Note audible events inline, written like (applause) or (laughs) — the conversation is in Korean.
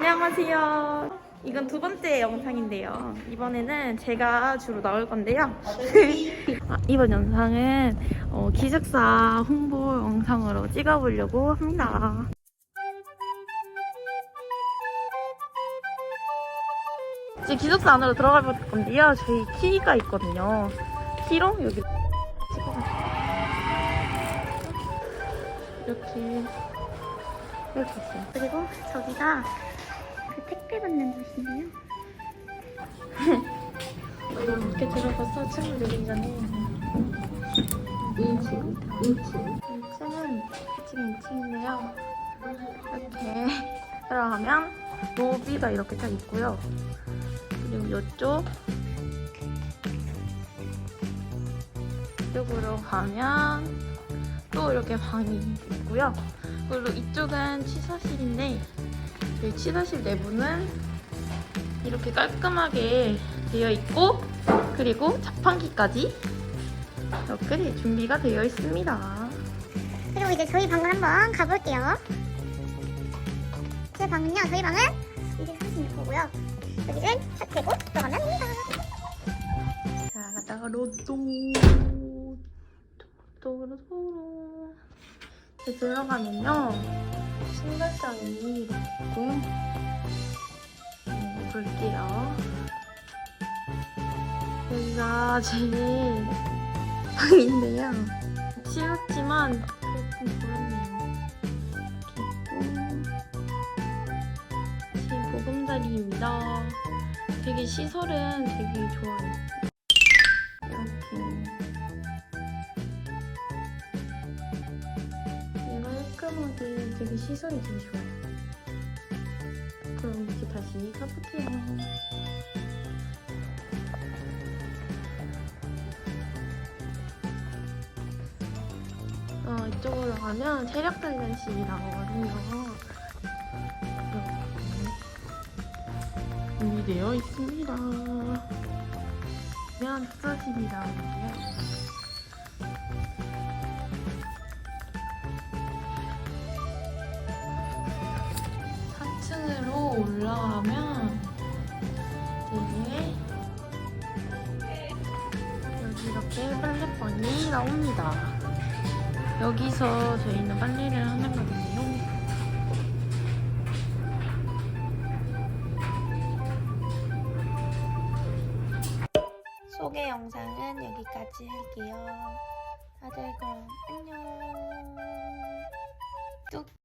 안녕하세요. 이건 두 번째 영상인데요. 이번에는 제가 주로 나올 건데요. (laughs) 아, 이번 영상은 어, 기숙사 홍보 영상으로 찍어보려고 합니다. 이제 기숙사 안으로 들어가 볼 건데요. 저희 키가 있거든요. 키로 여기 이렇게 이렇게 있어요. 그리고 저기가 그 택배 받는 곳인데요. 이렇게 들어가서 내리기 전에 2층, 2층 1층은 1층, 2층인데요. 이렇게 들어가면 로비가 이렇게 딱 있고요. 그리고 이쪽 이쪽으로 가면 또 이렇게 방이 있고요. 그리고 이쪽은 취사실인데 이 취사실 내부는 이렇게 깔끔하게 되어 있고 그리고 자판기까지 이렇게 준비가 되어 있습니다. 그리고 이제 저희 방을 한번 가볼게요. 제 방은요, 저희 방은 이제 하시는 거고요. 여기를 딱 대고 들어가면 됩니다. 자, 갔다가 로또 로또 이제 들어가면요 이렇게 있고요. 음, 볼게요. 여기가 제 방인데요. 치웠지만 그래도 좀 보였네요. 이렇게 있고 제 보금자리입니다. 되게 시설은 되게 좋아요. 되게 시설이 되게 좋아요. 그럼 이렇게 다시 가볼게요. 어, 이쪽으로 가면 체력 단련실이 나오거든요. 이렇게 준비되어 있습니다. 면 흑사실이 나오고요. 올라가면 되게 여기 이렇게 빨래방이 나옵니다. 여기서 저희는 빨래를 하는 거거든요. 소개 영상은 여기까지 할게요. 다들 그럼 안녕. 뚝.